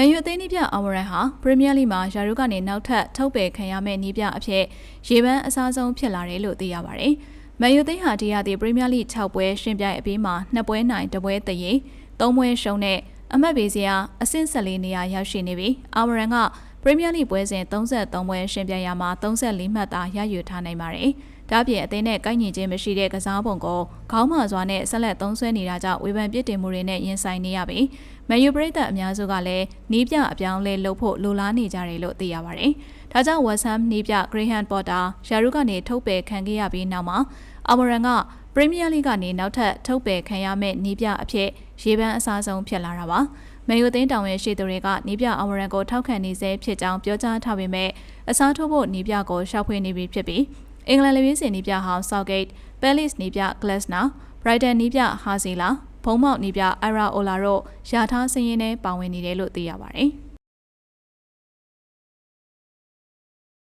မန်ယူအသင်းနီးပြအောင်မရန်ဟာပရီးမီးယားလိမှာယာရုကနေနောက်ထပ်ထုတ်ပယ်ခံရမယ့်နီးပြအဖြစ်ရေပန်းအစားဆုံးဖြစ်လာတယ်လို့သိရပါတယ်။မန်ယူသိန်းဟာဒီရသည့်ပရီးမီးယားလိ6ပွဲရှင်ပြိုင်အပြီးမှာ2ပွဲနိုင်2ပွဲတရေ3ပွဲရှုံးနဲ့အမှတ်ပေးစရာအဆင့်14နေရာရောက်ရှိနေပြီးအောင်မရန်က ပရီးမီးယားလိပွဲစဉ်33ပွဲရှင်ပြိုင်ရမှာ34မှတ်သာရယူထားနိုင်ပါတယ်။ဒါ့အပြင်အသင်းနဲ့ကိုက်ညီခြင်းမရှိတဲ့ကစားပုံကိုခေါင်းမာစွာနဲ့ဆက်လက်သုံးဆွဲနေတာကြောင့်ဝေဖန်ပြစ်တင်မှုတွေနဲ့ရင်ဆိုင်နေရပြီးမန်ယူပရိသတ်အများစုကလည်းနီးပြအပြောင်းလဲလုပ်ဖို့လိုလားနေကြတယ်လို့သိရပါတယ်။ဒါကြောင့် West Ham နီးပြ Graham Potter ယာရုကနေထုတ်ပယ်ခံခဲ့ရပြီးနောက်မှာအမရန်ကပရီးမီးယားလိကနေနောက်ထပ်ထုတ်ပယ်ခံရမယ့်နီးပြအဖြစ်ရေပန်းအစားဆုံးဖြစ်လာတာပါ။ မန်ယူသိန်းတောင်ရဲ့ရှေ့သူတွေကနီးပြအမရန်ကိုထောက်ခံနေစေဖြစ်ကြောင်းပြောကြားထားပေမဲ့အစားထိုးဖို့နီးပြကိုရှောက်ဖွေနေပြီဖြစ်ပြီးအင်္ဂလန်လေပြင်းစင်နီးပြဟောင်း Southgate, Palace နီးပြ Glasner, Brighton နီးပြ Hazila ဘုံမောက်နီးပြ Ira Ola တို့ယာထားစင်းရင်းနဲ့ပါဝင်နေတယ်လို့သိရပါတယ်။